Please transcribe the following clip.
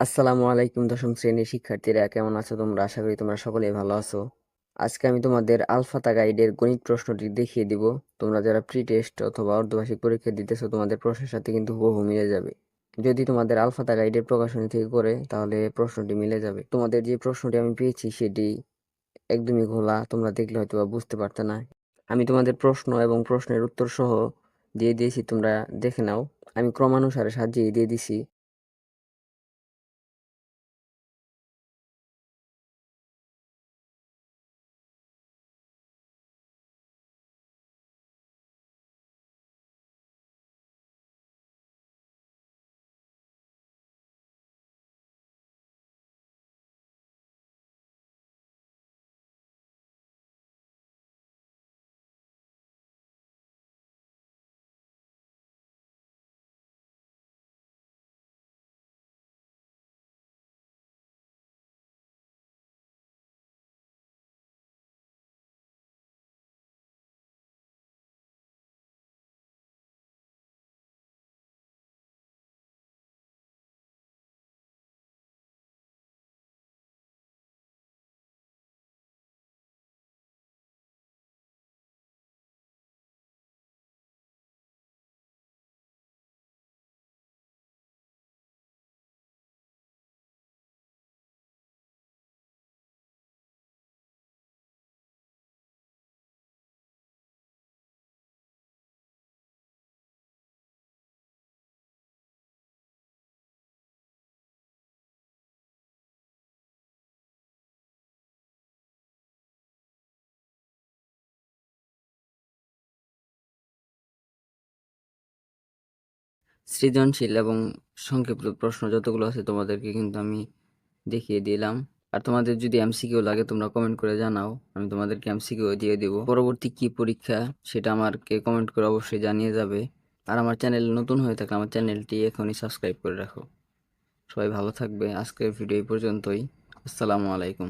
আসসালামু আলাইকুম দশম শ্রেণির শিক্ষার্থীরা, কেমন আছো তোমরা? আশা করি তোমরা সকলেই ভালো আছো। আজকে আমি তোমাদের আলফাতা গাইডের গণিত প্রশ্নটি দেখিয়ে দিব। তোমরা যারা প্রি টেস্ট অথবা অর্ধবার্ষিক পরীক্ষা দিতেছো, তোমাদের প্রশ্নের সাথে কিন্তু হুবহু মিলে যাবে। যদি তোমাদের আলফাতা গাইডের প্রকাশনী থেকে করে, তাহলে প্রশ্নটি মিলে যাবে। তোমাদের যে প্রশ্নটি আমি পেয়েছি, সেটি একদমই ঘোলা, তোমরা দেখলে হয়তো বুঝতে পারতে না। আমি তোমাদের প্রশ্ন এবং প্রশ্নের উত্তর সহ দিয়ে দিয়েছি, তোমরা দেখে নাও। আমি ক্রমানুসারে সাজিয়ে দিয়ে দিছি। সৃজনশীল এবং সংক্ষিপ্ত প্রশ্ন যতগুলো আছে তোমাদেরকে কিন্তু আমি দেখিয়ে দিলাম। আর তোমাদের যদি এমসিকিউ লাগে, তোমরা কমেন্ট করে জানাও। আমি তোমাদেরকে এমসিকিউ দিয়ে দিব। পরবর্তী কি পরীক্ষা, সেটা আমাকে কমেন্ট করে অবশ্যই জানিয়ে যাবে। আর আমার চ্যানেল নতুন হয়ে থাকলে আমার চ্যানেলটি এখনই সাবস্ক্রাইব করে রাখো। সবাই ভালো থাকবে। আজকের ভিডিও এই পর্যন্তই। আসসালামু আলাইকুম।